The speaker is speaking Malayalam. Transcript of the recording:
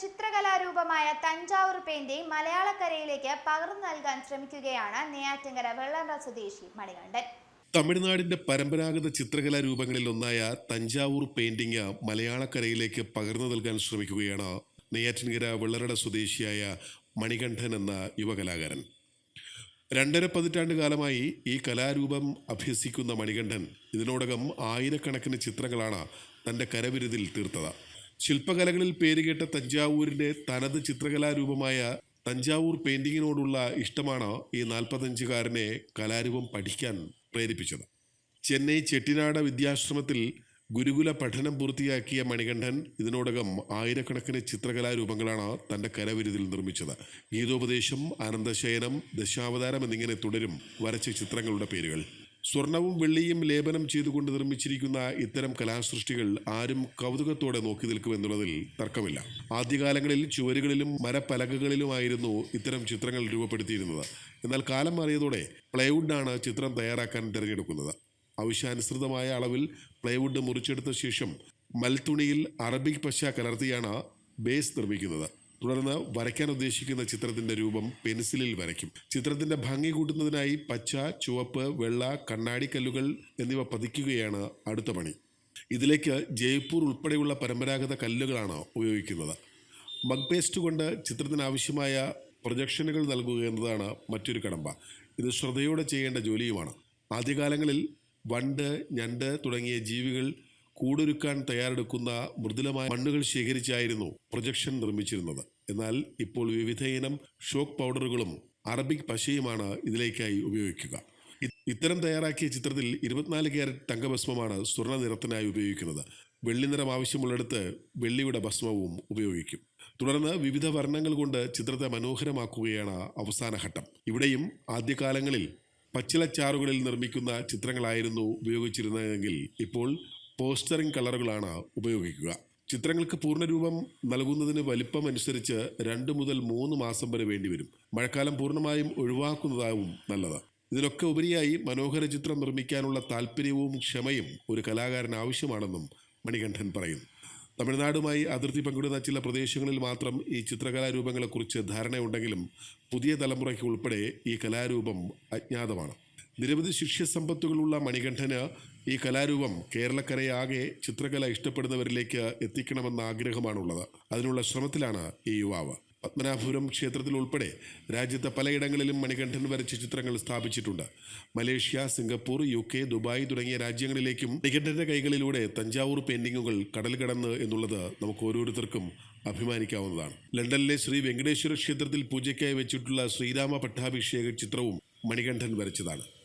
ചിത്രകലാരൂപമായ തഞ്ചാവൂർ പെയിന്റിംഗ് മലയാളക്കരയിലേക്ക് പകർന്നു നൽകാൻ ശ്രമിക്കുകയാണ് നെയ്യാറ്റിങ്കര വെള്ളറ സ്വദേശി മണികണ്ഠൻ. തമിഴ്നാടിന്റെ പരമ്പരാഗത ചിത്രകലാ രൂപങ്ങളിൽ ഒന്നായ തഞ്ചാവൂർ പെയിന്റിംഗ് മലയാളക്കരയിലേക്ക് പകർന്നു നൽകാൻ ശ്രമിക്കുകയാണ് നെയ്യാറ്റിൻകര വെള്ളറട സ്വദേശിയായ മണികണ്ഠൻ എന്ന യുവകലാകാരൻ. രണ്ടര പതിറ്റാണ്ട് കാലമായി ഈ കലാരൂപം അഭ്യസിക്കുന്ന മണികണ്ഠൻ ഇതിനോടകം ആയിരക്കണക്കിന് ചിത്രങ്ങളാണ് തന്റെ കരവിരുതിൽ തീർത്തത്. ശില്പകലകളിൽ പേരുകേട്ട തഞ്ചാവൂരിന്റെ തനത് ചിത്രകലാരൂപമായ തഞ്ചാവൂർ പെയിന്റിങ്ങിനോടുള്ള ഇഷ്ടമാണ് ഈ നാൽപ്പത്തഞ്ചുകാരനെ കലാരൂപം പഠിക്കാൻ പ്രേരിപ്പിച്ചത്? ചെന്നൈ ചെട്ടിനാട് വിദ്യാശ്രമത്തിൽ ഗുരുകുല പഠനം പൂർത്തിയാക്കിയ മണികണ്ഠൻ ഇതിനോടകം ആയിരക്കണക്കിന് ചിത്രകലാരൂപങ്ങളാണ് തന്റെ കരവിരുതിൽ നിർമ്മിച്ചത്. ഗീതോപദേശം ആനന്ദശയനം ദശാവതാരം എന്നിങ്ങനെ തുടരും വരച്ച ചിത്രങ്ങളുടെ പേരുകൾ. സ്വർണവും വെള്ളിയും ലേപനം ചെയ്തുകൊണ്ട് നിർമ്മിച്ചിരിക്കുന്ന ഇത്തരം കലാസൃഷ്ടികൾ ആരും കൗതുകത്തോടെ നോക്കി നിൽക്കുമെന്നുള്ളതിൽ തർക്കമില്ല. ആദ്യകാലങ്ങളിൽ ചുവരുകളിലും മരപ്പലകകളിലുമായിരുന്നു ഇത്തരം ചിത്രങ്ങൾ രൂപപ്പെടുത്തിയിരുന്നത്. എന്നാൽ കാലം മാറിയതോടെ പ്ലൈവുഡാണ് ചിത്രം തയ്യാറാക്കാൻ തിരഞ്ഞെടുക്കുന്നത്. ആവശ്യാനുസൃതമായ അളവിൽ പ്ലൈവുഡ് മുറിച്ചെടുത്ത ശേഷം മൽത്തുണിയിൽ അറബിക് പശ കലർത്തിയാണ് ബേസ് നിർമ്മിക്കുന്നത്. തുടർന്ന് വരയ്ക്കാൻ ഉദ്ദേശിക്കുന്ന ചിത്രത്തിന്റെ രൂപം പെൻസിലിൽ വരയ്ക്കും. ചിത്രത്തിന്റെ ഭംഗി കൂട്ടുന്നതിനായി പച്ച ചുവപ്പ് വെള്ള കണ്ണാടിക്കല്ലുകൾ എന്നിവ പതിക്കുകയാണ് അടുത്ത പണി. ഇതിലേക്ക് ജയ്പൂർ ഉൾപ്പെടെയുള്ള പരമ്പരാഗത കല്ലുകളാണ് ഉപയോഗിക്കുന്നത്. മഗ് പേസ്റ്റ് കൊണ്ട് ചിത്രത്തിന് ആവശ്യമായ പ്രൊജക്ഷനുകൾ നൽകുക എന്നതാണ് മറ്റൊരു കടമ്പ. ഇത് ശ്രദ്ധയോടെ ചെയ്യേണ്ട ജോലിയുമാണ്. ആദ്യകാലങ്ങളിൽ വണ്ട് ഞണ്ട് തുടങ്ങിയ ജീവികൾ കൂടൊരുക്കാൻ തയ്യാറെടുക്കുന്ന മൃദുലമായ മണ്ണുകൾ ശേഖരിച്ചായിരുന്നു പ്രൊജക്ഷൻ നിർമ്മിച്ചിരുന്നത്. എന്നാൽ ഇപ്പോൾ വിവിധയിനം ഷോക്ക് പൗഡറുകളും അറബിക് പശയുമാണ് ഇതിലേക്കായി ഉപയോഗിക്കുക. ഇത്തരം തയ്യാറാക്കിയ ചിത്രത്തിൽ ഇരുപത്തിനാല് ക്യാരറ്റ് തങ്കഭസ്മമാണ് സ്വർണ നിറത്തിനായി ഉപയോഗിക്കുന്നത്. വെള്ളി നിറം ആവശ്യമുള്ളിടത്ത് വെള്ളിയുടെ ഭസ്മവും ഉപയോഗിക്കും. തുടർന്ന് വിവിധ വർണങ്ങൾ കൊണ്ട് ചിത്രത്തെ മനോഹരമാക്കുകയാണ് അവസാന ഘട്ടം. ഇവിടെയും ആദ്യകാലങ്ങളിൽ പച്ചിലച്ചാറുകളിൽ നിർമ്മിക്കുന്ന ചിത്രങ്ങളായിരുന്നു ഉപയോഗിച്ചിരുന്നതെങ്കിൽ ഇപ്പോൾ പോസ്റ്ററിംഗ് കളറുകളാണ് ഉപയോഗിക്കുക. ചിത്രങ്ങൾക്ക് പൂർണരൂപം നൽകുന്നതിന് വലിപ്പം അനുസരിച്ച് രണ്ട് മുതൽ മൂന്ന് മാസം വരെ വേണ്ടിവരും. മഴക്കാലം പൂർണമായും ഒഴിവാക്കുന്നതാവും നല്ലത്. ഇതിലൊക്കെ ഉപരിയായി മനോഹര ചിത്രം നിർമ്മിക്കാനുള്ള താല്പര്യവും ക്ഷമയും ഒരു കലാകാരൻ ആവശ്യമാണെന്നും മണികണ്ഠൻ പറയുന്നു. തമിഴ്നാടുമായി അതിർത്തി പങ്കിടുന്ന ചില പ്രദേശങ്ങളിൽ മാത്രം ഈ ചിത്രകലാരൂപങ്ങളെക്കുറിച്ച് ധാരണയുണ്ടെങ്കിലും പുതിയ തലമുറയ്ക്ക് ഉൾപ്പെടെ ഈ കലാരൂപം അജ്ഞാതമാണ്. നിരവധി ശിഷ്യസമ്പത്തുകളുള്ള മണികണ്ഠന് ഈ കലാരൂപം കേരളക്കരയാകെ ചിത്രകല ഇഷ്ടപ്പെടുന്നവരിലേക്ക് എത്തിക്കണമെന്ന ആഗ്രഹമാണുള്ളത്. അതിനുള്ള ശ്രമത്തിലാണ് ഈ യുവാവ്. പത്മനാഭപുരം ക്ഷേത്രത്തിൽ ഉൾപ്പെടെ രാജ്യത്തെ പലയിടങ്ങളിലും മണികണ്ഠൻ വരച്ച ചിത്രങ്ങൾ സ്ഥാപിച്ചിട്ടുണ്ട്. Malaysia Singapore U K Dubai തുടങ്ങിയ രാജ്യങ്ങളിലേക്കും മണികണ്ഠന്റെ കൈകളിലൂടെ തഞ്ചാവൂർ പെയിന്റിങ്ങുകൾ കടൽ കടന്ന് എന്നുള്ളത് നമുക്ക് ഓരോരുത്തർക്കും അഭിമാനിക്കാവുന്നതാണ്. ലണ്ടനിലെ ശ്രീ വെങ്കടേശ്വര ക്ഷേത്രത്തിൽ പൂജയ്ക്കായി വെച്ചിട്ടുള്ള ശ്രീരാമ പട്ടാഭിഷേക ചിത്രവും മണികണ്ഠൻ വരച്ചതാണ്.